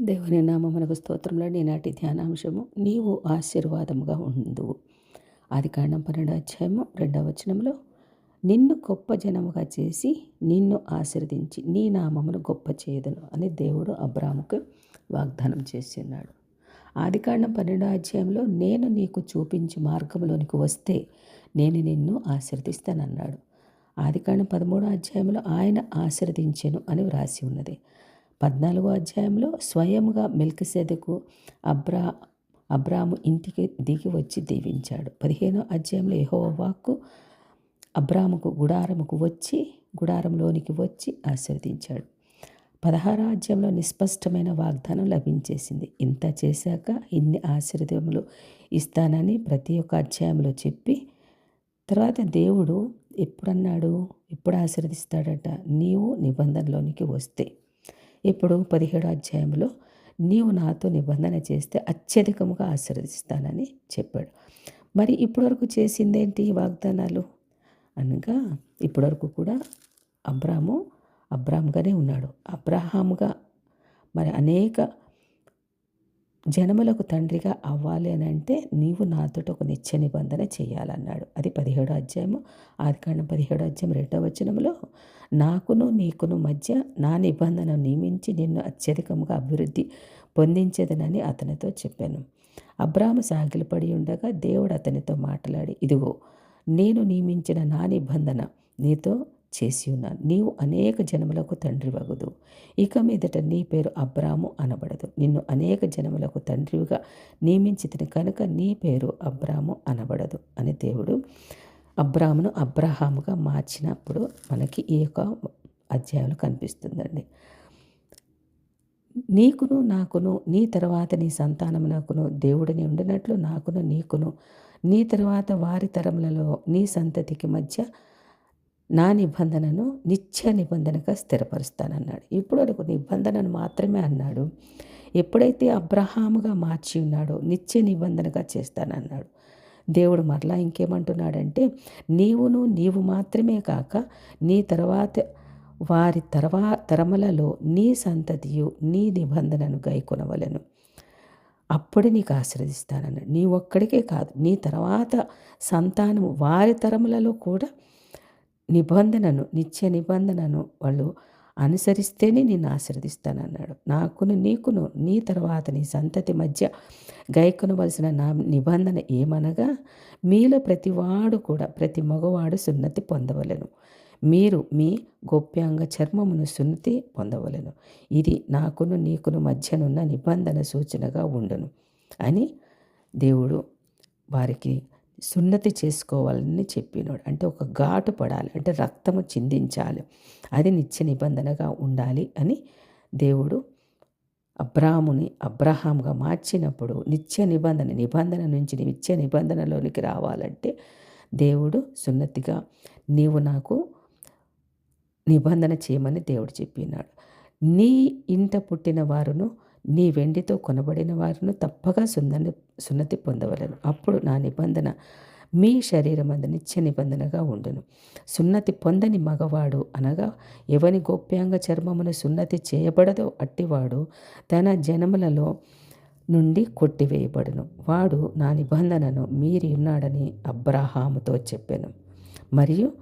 దేవుని నామమునకు స్తోత్రంలో నేనాటి ధ్యానాంశము నీవు ఆశీర్వాదముగా ఉండువు ఆది కారణం పన్నెండు అధ్యాయము రెండవ వచనంలో నిన్ను గొప్ప జనముగా చేసి నిన్ను ఆశీర్వదించి నీ నామమును గొప్ప చేయదును అని దేవుడు అబ్రాముకు వాగ్దానం చేస్తున్నాడు. ఆది కారణం పన్నెండో అధ్యాయంలో నేను నీకు చూపించి మార్గంలోనికి వస్తే నేను నిన్ను ఆశీర్దిస్తానన్నాడు ఆదికాండం పదమూడో అధ్యాయంలో ఆయన ఆశీర్దించెను అని వ్రాసి ఉన్నది. పద్నాలుగో అధ్యాయంలో స్వయంగా మెల్కిసెదకు అబ్రా అబ్రాము ఇంటికి దిగి వచ్చి దీవించాడు. పదిహేనో అధ్యాయంలో యహో వాక్కు అబ్రాముకు గుడారముకు వచ్చి గుడారంలోనికి వచ్చి ఆశీర్వదించాడు. పదహారో అధ్యాయంలో నిస్పష్టమైన వాగ్దానం లభించేసింది. ఇంత చేశాక ఇన్ని ఆశీర్వదములు ఇస్తానని ప్రతి ఒక్క అధ్యాయంలో చెప్పి తర్వాత దేవుడు ఎప్పుడన్నాడు? ఎప్పుడు ఆశీర్వదిస్తాడట? నీవు నిబంధనలోనికి వస్తే. ఇప్పుడు పదిహేడు అధ్యాయంలో నీవు నాతో నిబంధన చేస్తే అత్యధికముగా ఆశీర్వదిస్తానని చెప్పాడు. మరి ఇప్పటివరకు చేసిందేంటి వాగ్దానాలు? అనగా ఇప్పటివరకు కూడా అబ్రాము అబ్రామ్గానే ఉన్నాడు. అబ్రహాముగా మరి అనేక జనములకు తండ్రిగా అవ్వాలి అని అంటే నీవు నాతో ఒక నిత్య నిబంధన చేయాలన్నాడు. అది పదిహేడో అధ్యాయము ఆదికాండం పదిహేడో అధ్యాయం రెండవ వచనంలో నాకును నీకును మధ్య నా నిబంధన నియమించి నిన్ను అత్యధికంగా అభివృద్ధి పొందించేదనని అతనితో చెప్పాను. అబ్రాహ్మ సాగిలపడి ఉండగా దేవుడు అతనితో మాట్లాడి ఇదిగో నేను నియమించిన నా నిబంధన నీతో చేసి ఉన్నాను. నీవు అనేక జనములకు తండ్రి వగదు. ఇక మీదట నీ పేరు అబ్రాము అనబడదు. నిన్ను అనేక జనములకు తండ్రిగా నియమించితిని కనుక నీ పేరు అబ్రాము అనబడదు అని దేవుడు అబ్రామును అబ్రహాముగా మార్చినప్పుడు మనకి ఈ యొక్క అధ్యాయంలో కనిపిస్తుందండి. నీకును నాకును నీ తర్వాత నీ సంతానమునకును దేవుడిని ఉండినట్లు నాకును నీకును నీ తర్వాత వారి తరములలో నీ సంతతికి మధ్య నా నిబంధనను నిత్య నిబంధనగా స్థిరపరుస్తానన్నాడు. ఇప్పుడు అడుగు నిబంధనను మాత్రమే అన్నాడు. ఎప్పుడైతే అబ్రహాముగా మార్చి ఉన్నాడో నిత్య నిబంధనగా చేస్తానన్నాడు. దేవుడు మరలా ఇంకేమంటున్నాడంటే నీవును నీవు మాత్రమే కాక నీ తర్వాత వారి తర్వా తరములలో నీ సంతతియు నీ నిబంధనను గైకొనవలను. అప్పుడే నీకు ఆశీర్వదిస్తానన్నాడు. నీ ఒక్కడికే కాదు నీ తర్వాత సంతానము వారి తరములలో కూడా నిబంధనను నిత్య నిబంధనను వాళ్ళు అనుసరిస్తేనే నిన్ను ఆశీర్వదిస్తానన్నాడు. నాకును నీకును నీ తర్వాత నీ సంతతి మధ్య గైకొనవలసిన నా నిబంధన ఏమనగా మీలో ప్రతివాడు కూడా ప్రతి మగవాడు సున్నతి పొందవలను. మీరు మీ గోప్యాంగ చర్మమును సున్నతి పొందవలను. ఇది నాకును నీకును మధ్యనున్న నిబంధన సూచనగా ఉండును అని దేవుడు వారికి సున్నతి చేసుకోవాలని చెప్పినాడు. అంటే ఒక ఘాటు పడాలి అంటే రక్తము చిందించాలి. అది నిత్య నిబంధనగా ఉండాలి అని దేవుడు అబ్రాముని అబ్రహాంగా మార్చినప్పుడు నిత్య నిబంధన నిబంధన నుంచి నిత్య నిబంధనలోనికి రావాలంటే దేవుడు సున్నతిగా నీవు నాకు నిబంధన చేయమని దేవుడు చెప్పినాడు. నీ ఇంట పుట్టిన వారును నీ వెండితో కొనబడిన వారును తప్పగా సున్నతి సున్నతి పొందవలను. అప్పుడు నా నిబంధన మీ శరీరం అందు నిత్య నిబంధనగా ఉండును. సున్నతి పొందని మగవాడు అనగా ఎవని గోప్యాంగ చర్మమును సున్నతి చేయబడదో అట్టివాడు తన జనములలో నుండి కొట్టివేయబడును. వాడు నా నిబంధనను మీరి ఉన్నాడని అబ్రాహాముతో చెప్పాను. మరియు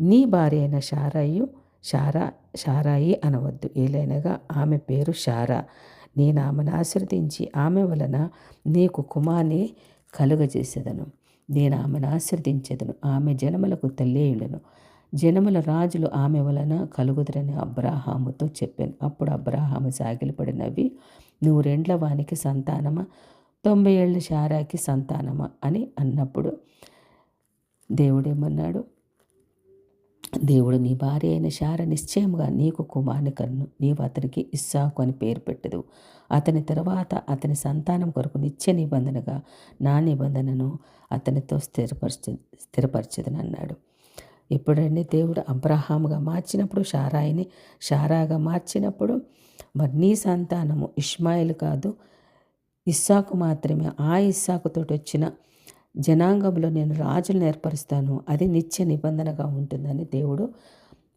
నీ భార్య అయిన షారాయు షారా షారాయి అనవద్దు. ఏలైనగా ఆమె పేరు షారా. నేను ఆమెను ఆశ్రదించి ఆమె వలన నీకు కుమార్ని కలుగజేసేదను. నేను ఆమెను ఆశ్రదించేదను ఆమె జనములకు తల్లేయుడను జనముల రాజులు ఆమె వలన కలుగుదరని అబ్రాహాముతో చెప్పాను. అప్పుడు అబ్రాహాము సాగిలిపడినవి నువ్వు రెండ్ల వానికి సంతానమా? తొంభై ఏళ్ళ షారాకి సంతానమా? అని అన్నప్పుడు దేవుడేమన్నాడు? దేవుడు నీ భార్య అయిన శార నిశ్చయముగా నీకు కుమారుని కన్ను నీవు అతనికి ఇస్సాకు అని పేరు పెట్టదు. అతని తర్వాత అతని సంతానం కొరకు నిత్య నిబంధనగా నా నిబంధనను అతనితో స్థిరపరచ స్థిరపరచదని అన్నాడు ఎప్పుడంటే దేవుడు అబ్రహాముగా మార్చినప్పుడు షారాయిని షారాగా మార్చినప్పుడు? మరి నీ సంతానము ఇష్మాయిల్ కాదు ఇస్సాకు మాత్రమే. ఆ ఇస్సాకుతోటి వచ్చిన జనాంగంలో నేను రాజులను ఏర్పరుస్తాను. అది నిత్య నిబంధనగా ఉంటుందని దేవుడు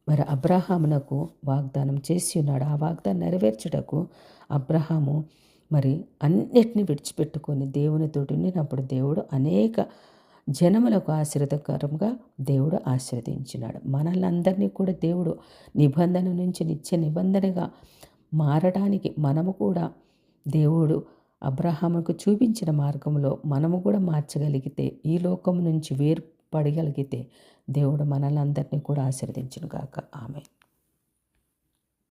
మరి అబ్రహామునకు వాగ్దానం చేసి ఉన్నాడు. ఆ వాగ్దానం నెరవేర్చుటకు అబ్రహాము మరి అన్నిటిని విడిచిపెట్టుకొని దేవునితోటి ఉన్నప్పుడు దేవుడు అనేక జనములకు ఆశీర్వదకరంగా దేవుడు ఆశీర్వదించినాడు. మనల్ని అందరినీ కూడా దేవుడు నిబంధన నుంచి నిత్య నిబంధనగా మారడానికి మనము కూడా దేవుడు అబ్రహాముకు చూపించిన మార్గంలో మనము కూడా మార్చగలిగితే ఈ లోకం నుంచి వేర్పడగలిగితే దేవుడు మనల్ని అందరినీ కూడా ఆశీర్వదించును గాక ఆమె